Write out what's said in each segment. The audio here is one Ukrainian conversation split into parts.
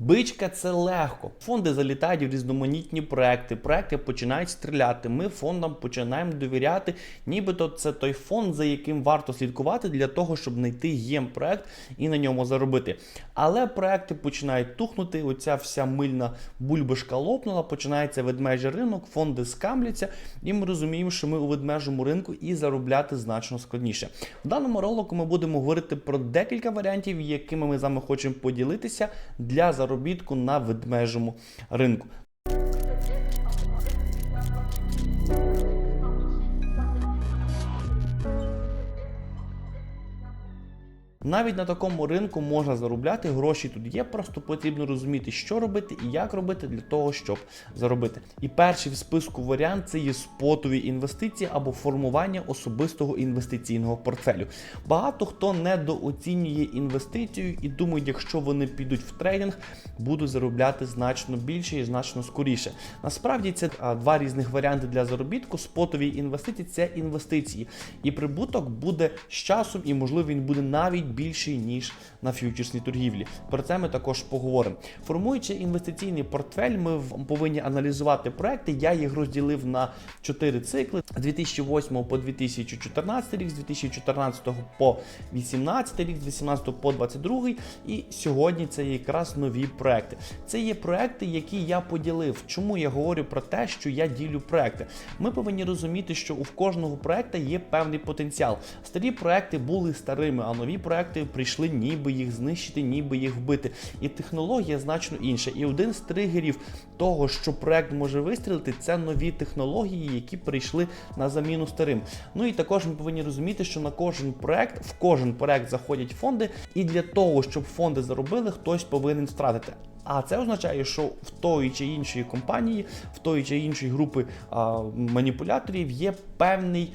Бичка це легко. Фонди залітають в різноманітні проекти. Проекти починають стріляти. Ми фондам починаємо довіряти, нібито це той фонд, за яким варто слідкувати для того, щоб знайти єм проект і на ньому заробити. Але проекти починають тухнути. Оця вся мильна бульбашка лопнула, починається ведмежий ринок, фонди скамляться, і ми розуміємо, що ми у ведмежому ринку і заробляти значно складніше. В даному ролику ми будемо говорити про декілька варіантів, якими ми з вами хочемо поділитися для заробітку на ведмежому ринку. Навіть на такому ринку можна заробляти, гроші тут є, просто потрібно розуміти, що робити і як робити для того, щоб заробити. І перший в списку варіант це є спотові інвестиції або формування особистого інвестиційного портфелю. Багато хто недооцінює інвестицію і думають, якщо вони підуть в трейдинг, будуть заробляти значно більше і значно скоріше. Насправді це два різних варіанти для заробітку. Спотові інвестиції це інвестиції, і прибуток буде з часом, і можливо він буде навіть більший ніж на ф'ючерсній торгівлі. Про це ми також поговоримо. Формуючи інвестиційний портфель, ми повинні аналізувати проекти. Я їх розділив на чотири цикли: з 2008 по 2014 рік, з 2014 по 2018 рік, з 2018 по 2022 і сьогодні це якраз нові проекти. Це є проекти, які я поділив. Чому я говорю про те, що я ділю проекти? Ми повинні розуміти, що у кожного проекта є певний потенціал. Старі проекти були старими, а нові проекти прийшли, ніби їх знищити, ніби їх вбити. І технологія значно інша. І один з тригерів того, що проект може вистрілити, це нові технології, які прийшли на заміну старим. Ну і також ми повинні розуміти, що на кожен проект, в кожен проект заходять фонди, і для того, щоб фонди заробили, хтось повинен втратити. А це означає, що в тої чи іншої компанії, в тої чи іншої групи а, маніпуляторів є певний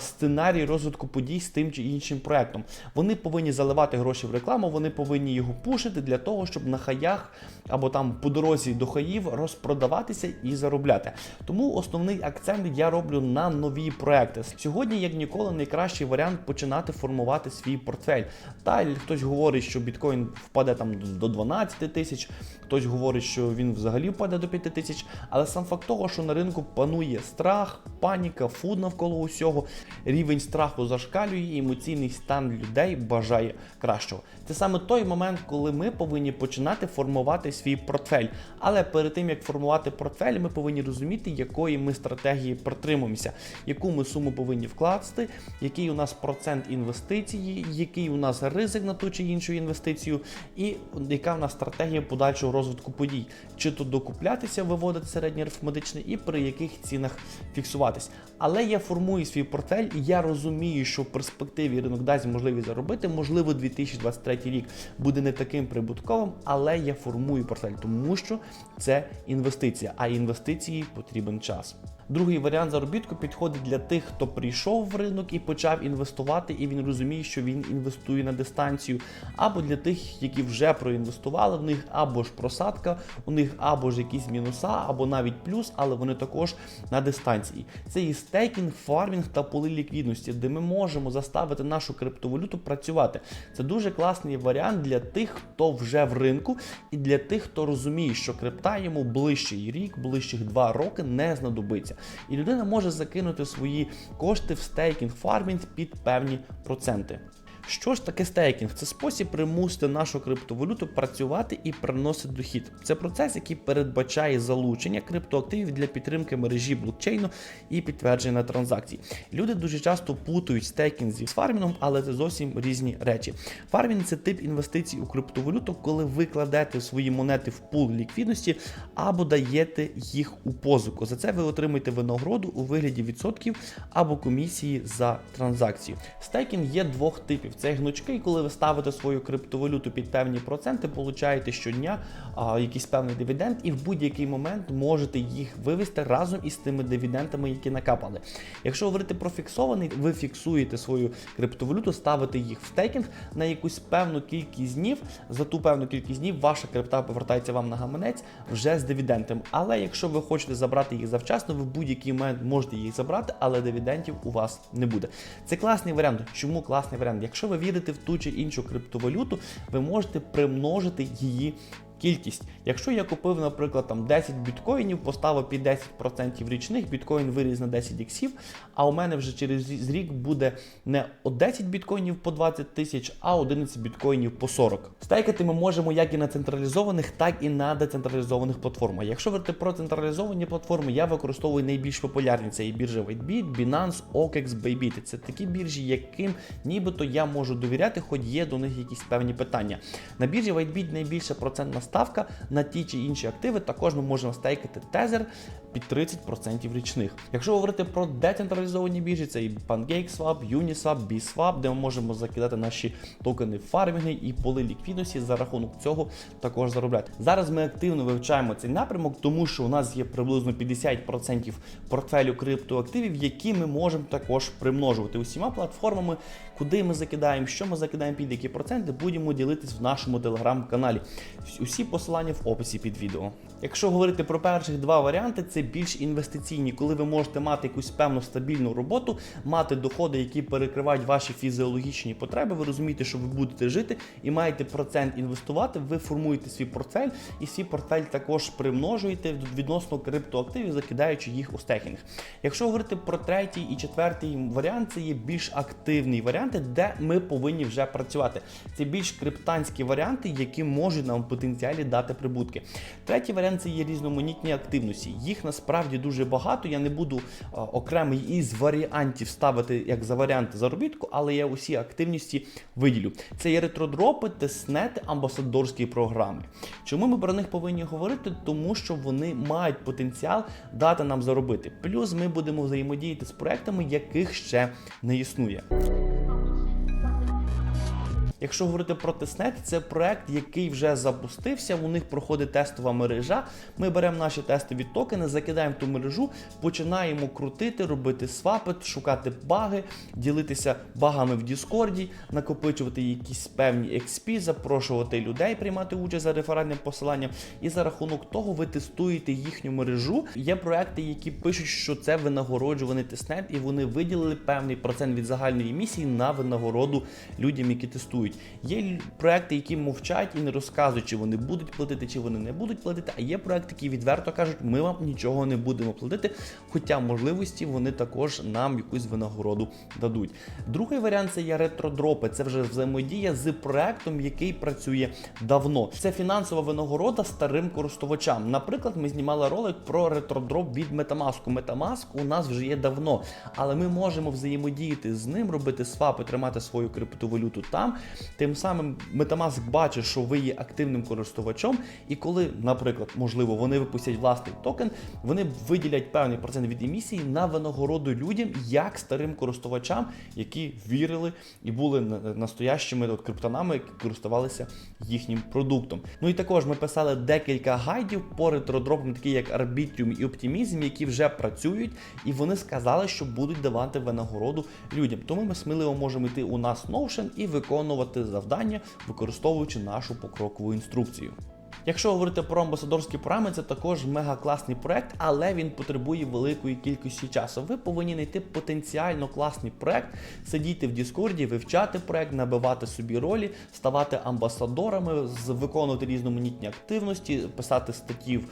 сценарій розвитку подій з тим чи іншим проектом. Вони повинні заливати гроші в рекламу, вони повинні його пушити для того, щоб на хаях або там по дорозі до хаїв розпродаватися і заробляти. Тому основний акцент я роблю на нові проекти. Сьогодні, як ніколи, найкращий варіант починати формувати свій портфель. Та хтось говорить, що біткоін впаде там до 12 тисяч, хтось говорить, що він взагалі впаде до 5 тисяч. Але сам факт того, що на ринку панує страх, паніка, фуд навколо усього, рівень страху зашкалює, і емоційний стан людей бажає кращого. Це саме той момент, коли ми повинні починати формувати свій портфель. Але перед тим як формувати портфель, ми повинні розуміти, якої ми стратегії притримуємося, яку ми суму повинні вкласти, який у нас процент інвестиції, який у нас ризик на ту чи іншу інвестицію, і яка в нас стратегія подальшого розвитку подій, чи то докуплятися, виводити середнє арифметичне і при яких цінах фіксуватись. Але я формую свій портфель, і я розумію, що в перспективі ринок дасть можливість заробити. Можливо, 2023 рік буде не таким прибутковим, але я формую портфель, тому що це інвестиція, а інвестиції потрібен час. Другий варіант заробітку підходить для тих, хто прийшов в ринок і почав інвестувати, і він розуміє, що він інвестує на дистанцію, або для тих, які вже проінвестували, в них або ж просадка, у них або ж якісь мінуса, або навіть плюс, але вони також на дистанції. Це і стейкінг, фармінг та поли ліквідності, де ми можемо заставити нашу криптовалюту працювати. Це дуже класний варіант для тих, хто вже в ринку, і для тих, хто розуміє, що крипта йому ближчий рік, ближчих два роки не знадобиться. І людина може закинути свої кошти в стейкінг фармінг під певні проценти. Що ж таке стейкінг? Це спосіб примусити нашу криптовалюту працювати і приносити дохід. Це процес, який передбачає залучення криптоактивів для підтримки мережі блокчейну і підтвердження транзакцій. Люди дуже часто путають стейкінг зі фармінгом, але це зовсім різні речі. Фармінг це тип інвестицій у криптовалюту, коли ви кладете свої монети в пул ліквідності або даєте їх у позику. За це ви отримуєте винагороду у вигляді відсотків або комісії за транзакцію. Стейкінг є двох типів. Це гнучки, коли ви ставите свою криптовалюту під певні проценти, получаєте щодня а, якийсь певний дивіденд, і в будь-який момент можете їх вивести разом із тими дивідендами, які накапали. Якщо говорити про фіксований, ви фіксуєте свою криптовалюту, ставите їх в стейкінг на якусь певну кількість днів. За ту певну кількість днів ваша крипта повертається вам на гаманець вже з дивідендом. Але якщо ви хочете забрати їх завчасно, ви в будь-який момент можете їх забрати, але дивідендів у вас не буде. Це класний варіант. Чому класний варіант? Якщо ви вірите в ту чи іншу криптовалюту, ви можете примножити її кількість. Якщо я купив, наприклад, там 10 біткоїнів, поставив під 10% річних, біткоін виріс на 10 іксів, а у мене вже через рік буде не 10 біткоїнів по 20 тисяч, а 11 біткоїнів по 40. Стейкати ми можемо як і на централізованих, так і на децентралізованих платформах. Якщо говорити про централізовані платформи, я використовую найбільш популярні це і біржі WhiteBit, Binance, OKEX, Bybit. Це такі біржі, яким нібито я можу довіряти, хоч є до них якісь певні питання. На біржі WhiteBit найбільша процентна ставка на ті чи інші активи. Також ми можемо стейкати тезер під 30% річних. Якщо говорити про децентралізовані біржі, це і PancakeSwap, Uniswap, BSwap, де ми можемо закидати наші токени фармінги і поли ліквідності за рахунок цього також заробляти. Зараз ми активно вивчаємо цей напрямок, тому що у нас є приблизно 50% портфелю криптоактивів, які ми можемо також примножувати усіма платформами, куди ми закидаємо, що ми закидаємо під які проценти, будемо ділитись в нашому телеграм-каналі. Усі посилання в описі під відео. Якщо говорити про перших два варіанти, це більш інвестиційні, коли ви можете мати якусь певну стабільну роботу, мати доходи, які перекривають ваші фізіологічні потреби. Ви розумієте, що ви будете жити і маєте процент інвестувати. Ви формуєте свій портфель, і свій портфель також примножуєте відносно криптоактивів, закидаючи їх у стекінг. Якщо говорити про третій і четвертий варіант, це є більш активні варіанти, де ми повинні вже працювати. Це більш криптанські варіанти, які можуть нам в потенціалі дати прибутки. Третій варіант це є різноманітні активності. Їх насправді дуже багато. Я не буду окремий із варіантів ставити як за варіанти заробітку, але я усі активності виділю. Це є ретродропи, тестнети, амбасадорські програми. Чому ми про них повинні говорити? Тому що вони мають потенціал дати нам заробити. Плюс ми будемо взаємодіяти з проектами, яких ще не існує. Якщо говорити про тестнет, це проект, який вже запустився. У них проходить тестова мережа. Ми беремо наші тестові токени, закидаємо ту мережу, починаємо крутити, робити свапи, шукати баги, ділитися багами в Діскорді, накопичувати якісь певні XP, запрошувати людей приймати участь за реферальним посиланням. І за рахунок того ви тестуєте їхню мережу. Є проекти, які пишуть, що це винагороджуваний тестнет, і вони виділили певний процент від загальної місії на винагороду людям, які тестують. Є проекти, які мовчать і не розказують, чи вони будуть платити, чи вони не будуть платити. А є проекти, які відверто кажуть, ми вам нічого не будемо платити. Хоча можливості вони також нам якусь винагороду дадуть. Другий варіант це є ретродропи. Це вже взаємодія з проектом, який працює давно. Це фінансова винагорода старим користувачам. Наприклад, ми знімали ролик про ретродроп від Metamask. Metamask у нас вже є давно, але ми можемо взаємодіяти з ним, робити свапи, тримати свою криптовалюту там. Тим самим Metamask бачить, що ви є активним користувачом, і коли, наприклад, можливо, вони випустять власний токен, вони виділять певний процент від емісії на винагороду людям, як старим користувачам, які вірили і були настоящими от, криптонами, які користувалися їхнім продуктом. Ну і також ми писали декілька гайдів по ретродропам, такі як Arbitrium і Optimism, які вже працюють, і вони сказали, що будуть давати винагороду людям. Тому ми сміливо можемо йти у нас Notion і виконувати завдання, використовуючи нашу покрокову інструкцію. Якщо говорити про амбасадорські програми, це також мега класний проект, але він потребує великої кількості часу. Ви повинні знайти потенціально класний проект, сидіти в Діскорді, вивчати проект, набивати собі ролі, ставати амбасадорами, виконувати різноманітні активності, писати статті в-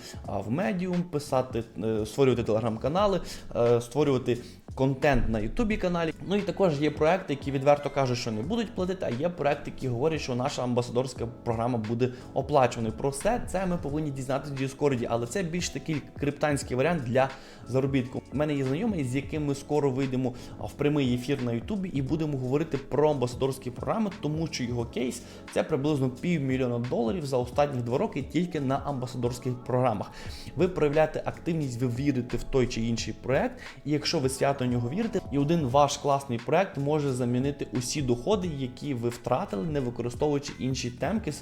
Medium, писати, е, створювати телеграм-канали, е, створювати контент на Ютубі каналі. Ну і також є проекти, які відверто кажуть, що не будуть платити, а є проекти, які говорять, що наша амбасадорська програма буде оплачуваною. Про все це ми повинні дізнатися в Діскорді, але це більш такий криптанський варіант для заробітку. У мене є знайомий, з яким ми скоро вийдемо в прямий ефір на Ютубі і будемо говорити про амбасадорські програми, тому що його кейс це приблизно півмільйона доларів за останні два роки тільки на амбасадорських програмах. Ви проявляєте активність, ви вірите в той чи інший проект, і якщо ви свято в нього вірите, і один ваш класний проект може замінити усі доходи, які ви втратили, не використовуючи інші темки,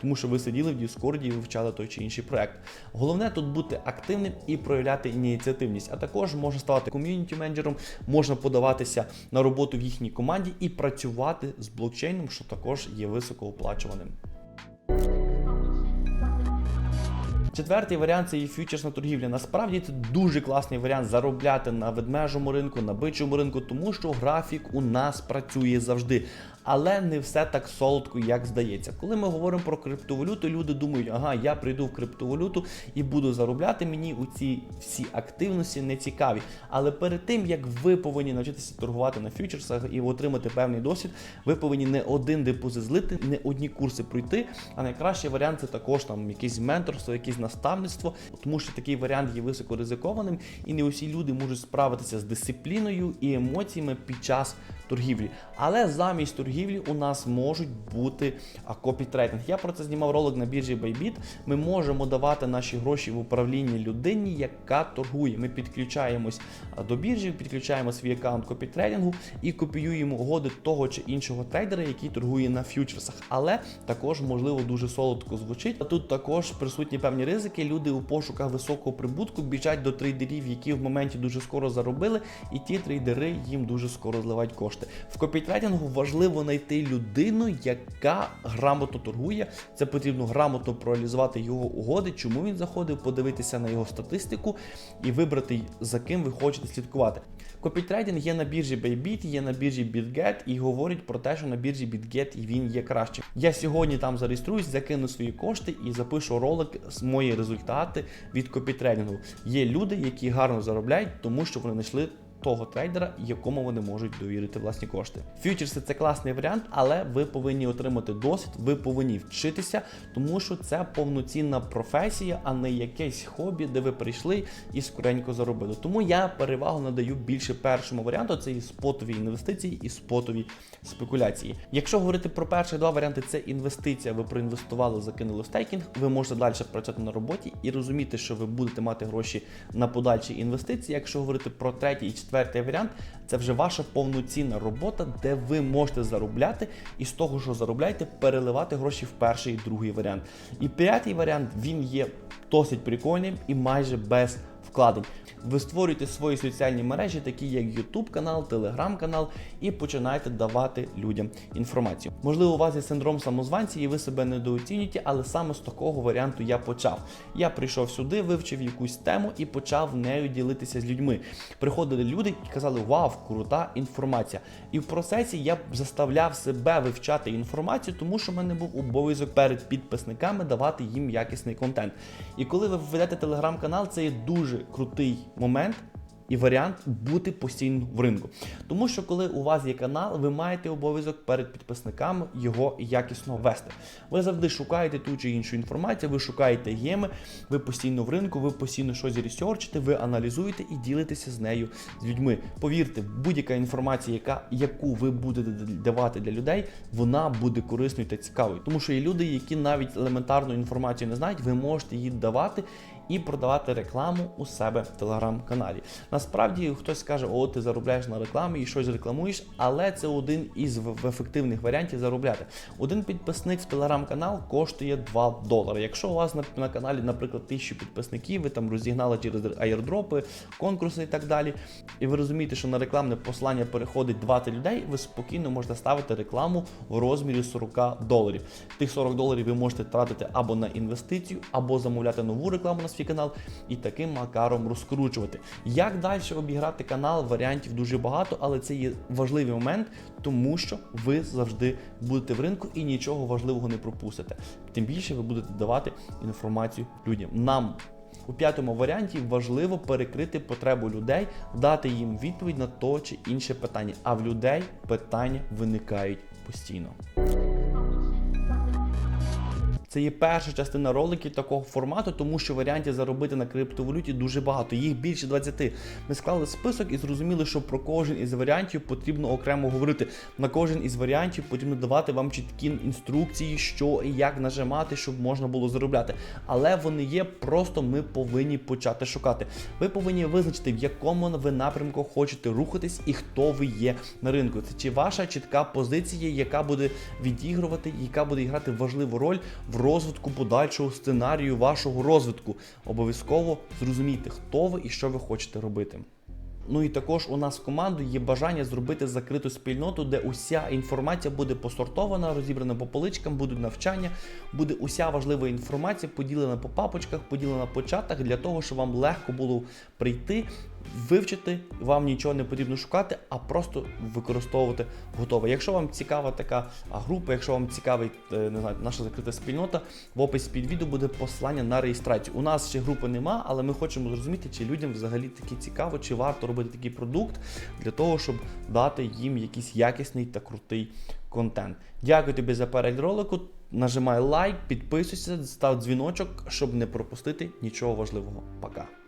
тому що ви сиділи в Діскорді і вивчали той чи інший проект. Головне тут бути активним і проявляти ініціативність, а також можна ставати ком'юніті менеджером, можна подаватися на роботу в їхній команді і працювати з блокчейном, що також є високооплачуваним. Четвертий варіант це є фьючерсна торгівля. Насправді це дуже класний варіант заробляти на ведмежому ринку, на бичому ринку, тому що графік у нас працює завжди. Але не все так солодко, як здається. Коли ми говоримо про криптовалюту, люди думають, ага, я прийду в криптовалюту і буду заробляти. Мені у ці всі активності не цікаві. Але перед тим як ви повинні навчитися торгувати на фьючерсах і отримати певний досвід, ви повинні не один депозит злити, не одні курси пройти. А найкращий варіант це також там якесь менторство, якесь наставництво, тому що такий варіант є високо ризикованим, і не усі люди можуть справитися з дисципліною і емоціями під час торгівлі. Але замість торгівлі у нас можуть бути копітрейдинг. Я про це знімав ролик на біржі Bybit. Ми можемо давати наші гроші в управління людині, яка торгує. Ми підключаємось до біржі, підключаємо свій аккаунт копітрейдингу і копіюємо угоди того чи іншого трейдера, який торгує на фьючерсах. Але також можливо дуже солодко звучить. А тут також присутні певні ризики. Люди у пошуках високого прибутку біжать до трейдерів, які в моменті дуже скоро заробили, і ті трейдери їм дуже скоро зливають кошти. В копітрейдингу важливо знайти людину, яка грамотно торгує. Це потрібно грамотно проаналізувати його угоди, чому він заходив, подивитися на його статистику і вибрати, за ким ви хочете слідкувати. Копітрейдинг є на біржі Bybit, є на біржі BitGet і говорить про те, що на біржі BitGet він є кращим. Я сьогодні там зареєструюсь, закину свої кошти і запишу ролик з мої результати від копітрейдингу. Є люди, які гарно заробляють, тому що вони знайшли того трейдера, якому вони можуть довірити власні кошти. Фьючерси це класний варіант, але ви повинні отримати досвід, ви повинні вчитися, тому що це повноцінна професія, а не якесь хобі, де ви прийшли і скоренько заробили. Тому я перевагу надаю більше першому варіанту. Це і спотові інвестиції, і спотові спекуляції. Якщо говорити про перші два варіанти, це інвестиція. Ви проінвестували, закинули стейкінг. Ви можете далі працювати на роботі і розуміти, що ви будете мати гроші на подальші інвестиції. Якщо говорити про третій і варіант, це вже ваша повноцінна робота, де ви можете заробляти і з того, що заробляєте, переливати гроші в перший і другий варіант. І п'ятий варіант він є досить прикольним і майже без вкладень. Ви створюєте свої соціальні мережі, такі як YouTube канал, Telegram канал, і починаєте давати людям інформацію. Можливо, у вас є синдром самозванця, і ви себе недооцінюєте, але саме з такого варіанту я почав. Я прийшов сюди, вивчив якусь тему і почав нею ділитися з людьми. Приходили люди і казали: Вау, крута інформація! І в процесі я заставляв себе вивчати інформацію, тому що в мене був обов'язок перед підписниками давати їм якісний контент. І коли ви введете телеграм-канал, це є дуже крутий момент. І варіант бути постійно в ринку. Тому що коли у вас є канал, ви маєте обов'язок перед підписниками його якісно вести. Ви завжди шукаєте ту чи іншу інформацію, ви шукаєте геми, ви постійно в ринку, ви постійно щось ресерчите, ви аналізуєте і ділитеся з нею з людьми. Повірте, будь-яка інформація, яка, яку ви будете давати для людей, вона буде корисною та цікавою. Тому що є люди, які навіть елементарну інформацію не знають, ви можете її давати і продавати рекламу у себе в телеграм-каналі. Насправді хтось скаже, о, ти заробляєш на рекламі і щось рекламуєш, але це один із ефективних варіантів заробляти. Один підписник в телеграм-канал коштує 2 долари. Якщо у вас на, на каналі, наприклад, 1000 підписників, ви там розігнали через аєрдропи, конкурси і так далі, і ви розумієте, що на рекламне послання переходить 20 людей, ви спокійно можете ставити рекламу в розмірі 40 доларів. Тих 40 доларів ви можете тратити або на інвестицію, або замовляти нову рекламу на свій канал і таким макаром розкручувати. Як далі обіграти канал? Варіантів дуже багато, але це є важливий момент, тому що ви завжди будете в ринку і нічого важливого не пропустите. Тим більше ви будете давати інформацію людям. Нам у п'ятому варіанті важливо перекрити потребу людей, дати їм відповідь на то чи інше питання. А в людей питання виникають постійно. Це є перша частина роликів такого формату, тому що варіантів заробити на криптовалюті дуже багато. Їх більше 20. Ми склали список і зрозуміли, що про кожен із варіантів потрібно окремо говорити. На кожен із варіантів потрібно давати вам чіткі інструкції, що і як нажимати, щоб можна було заробляти. Але вони є, просто ми повинні почати шукати. Ви повинні визначити, в якому ви напрямку хочете рухатись і хто ви є на ринку. Це чи ваша чітка позиція, яка буде відігрувати, яка буде грати важливу роль в розвитку подальшого сценарію вашого розвитку. Обов'язково зрозумійте, хто ви і що ви хочете робити. Ну і також у нас в команду є бажання зробити закриту спільноту, де уся інформація буде посортована, розібрана по поличкам, будуть навчання, буде уся важлива інформація поділена по папочках, поділена по чатах для того, щоб вам легко було прийти, вивчити, вам нічого не потрібно шукати, а просто використовувати готове. Якщо вам цікава така група, якщо вам цікавий е, не знаю, наша закрита спільнота, в описі під відео буде посилання на реєстрацію. У нас ще групи нема, але ми хочемо зрозуміти, чи людям взагалі таки цікаво, чи варто робити такий продукт для того, щоб дати їм якийсь якісний та крутий контент. Дякую тобі за перегляд ролику. Нажимай лайк, підписуйся, став дзвіночок, щоб не пропустити нічого важливого. Пока.